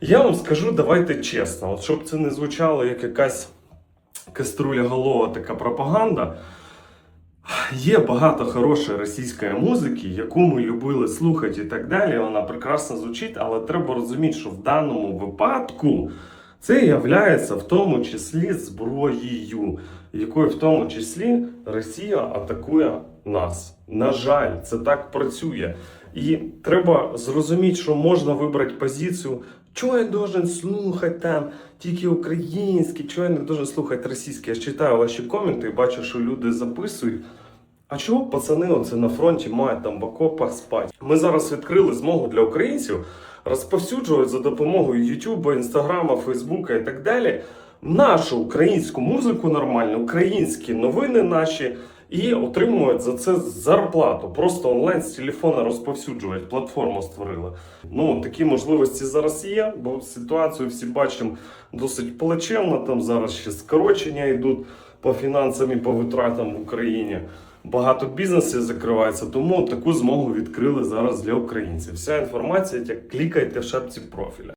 Я вам скажу, давайте чесно, от щоб це не звучало як якась каструля голова така пропаганда. Є багато хорошої російської музики, яку ми любили слухати і так далі. Вона прекрасно звучить, але треба розуміти, що в даному випадку це є в тому числі зброєю, якою в тому числі Росія атакує нас. На жаль, це так працює. І треба зрозуміти, що можна вибрати позицію, чого я должен слухати там тільки українське, чого я не должен слухати російське. Я читаю ваші коменти бачу, що люди записують. А чого пацани оце на фронті мають там в окопах спати? Ми зараз відкрили змогу для українців розповсюджувати за допомогою Ютуба, Інстаграма, Фейсбука і так далі нашу українську музику нормальну, українські новини наші. І отримують за це зарплату. Просто онлайн з телефона розповсюджують. Платформу створили. Ну такі можливості зараз є, бо ситуацію всі бачимо досить плачевно. Там зараз ще скорочення йдуть по фінансам і по витратам в Україні. Багато бізнесів закривається, тому таку змогу відкрили зараз для українців. Вся інформація, як клікайте в шапці профіля.